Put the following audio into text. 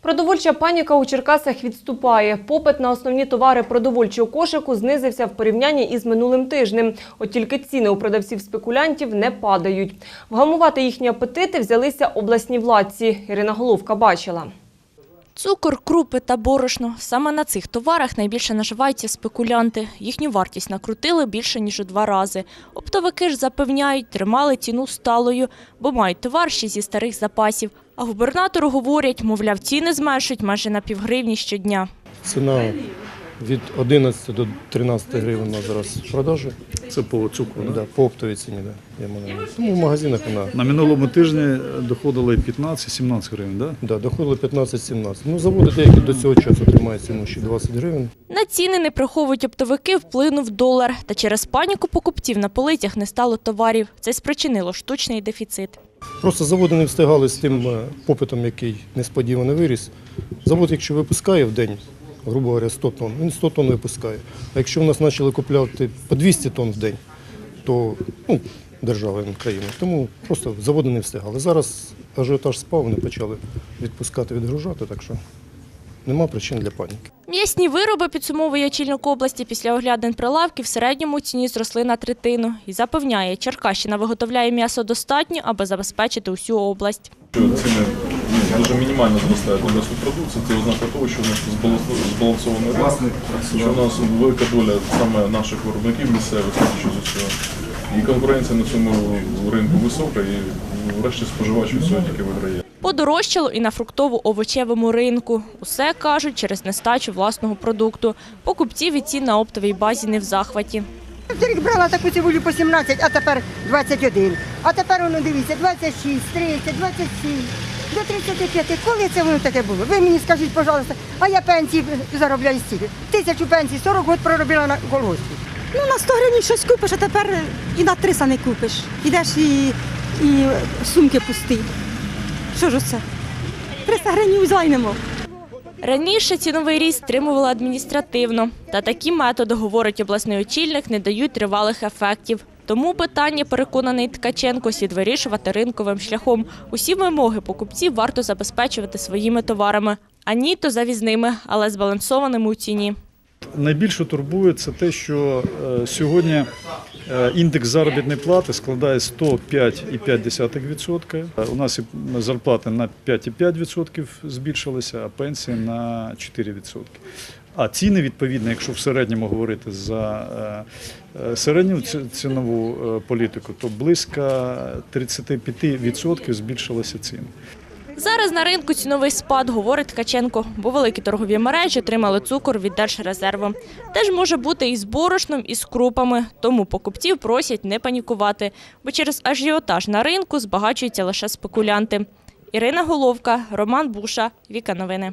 Продовольча паніка у Черкасах відступає. Попит на основні товари продовольчого кошику знизився в порівнянні із минулим тижнем. От тільки ціни у продавців-спекулянтів не падають. Вгамувати їхні апетити взялися обласні владці. Ірина Головка бачила. Цукор, крупи та борошно. Саме на цих товарах найбільше наживаються спекулянти. Їхню вартість накрутили більше, ніж у два рази. Оптовики ж запевняють, тримали ціну сталою, бо мають товар ще зі старих запасів. А губернатору говорять, мовляв, ціни зменшують майже на півгривні щодня. Ціна від 11 до 13 гривень на зараз в продажі. Це по цукру. Да? Да, по оптовій ціні. Да, я маю на увазі. Тому в магазинах вона На минулому тижні доходили 15-17 гривень, да? да, доходило 15-17. Ну, заводи деякі до цього часу тримають ціну ще 20 гривень. На ціни не приховують оптовики, вплинув долар. Та через паніку покупців на полицях не стало товарів. Це спричинило штучний дефіцит. Просто заводи не встигали з тим е, попитом, який несподівано виріс. Завод, якщо випускає в день, грубо говоря, 100 тонн, він 100 тонн випускає. А якщо в нас почали купляти по 200 тонн в день, то ну, держава країна. Тому просто заводи не встигали. Зараз ажіотаж спав, вони почали відпускати, відгружати, так що нема причин для паніки. М'ясні вироби, підсумовує очільник області, після оглядин прилавки в середньому ціні зросли на третину. І запевняє, Черкащина виготовляє м'ясо достатньо, аби забезпечити усю область. Ціни дуже мінімально зростають на м'ясну продукцію, це ознака того, що у нас збалансований ринок, що у нас велика доля саме наших виробників місцевих, з усього. І конкуренція на цьому ринку висока, і врешті споживач від цього тільки виграє. Подорожчало і на фруктово-овочевому ринку. Усе, кажуть, через нестачу власного продукту. Покупці від цін на оптовій базі не в захваті. Торік брала таку цибулю по 17, а тепер 21. А тепер воно дивіться, 26, 30, 27, до 35. Коли це воно таке було? Ви мені скажіть, пожалуйста, а я пенсії заробляю стільки. Тисячу пенсій, 40 років проробила на колгоспі. Ну, на 100 гривень щось купиш, а тепер і на 300 не купиш. Ідеш і, і сумки пусті. Що ж оце? 300 гривень взяла й. Раніше ціновий ріст стримували адміністративно. Та такі методи, говорить обласний очільник, не дають тривалих ефектів. Тому питання, переконаний Ткаченко, слід вирішувати ринковим шляхом. Усі вимоги покупців варто забезпечувати своїми товарами, а то завізними, але збалансованими у ціні. Найбільше турбує це те, що е, сьогодні е, індекс заробітної плати складає 105,5%. Е, У нас і зарплати на 5,5% збільшилися, а пенсії на 4%. А ціни, відповідно, якщо в середньому говорити за е, середню цінову політику, то близько 35% збільшилися ціни. Зараз на ринку ціновий спад, говорить Ткаченко, бо великі торгові мережі отримали цукор від Держрезерву. Теж може бути і з борошном, і з крупами, тому покупців просять не панікувати, бо через ажіотаж на ринку збагачуються лише спекулянти. Ірина Головка, Роман Буша, Віка Новини.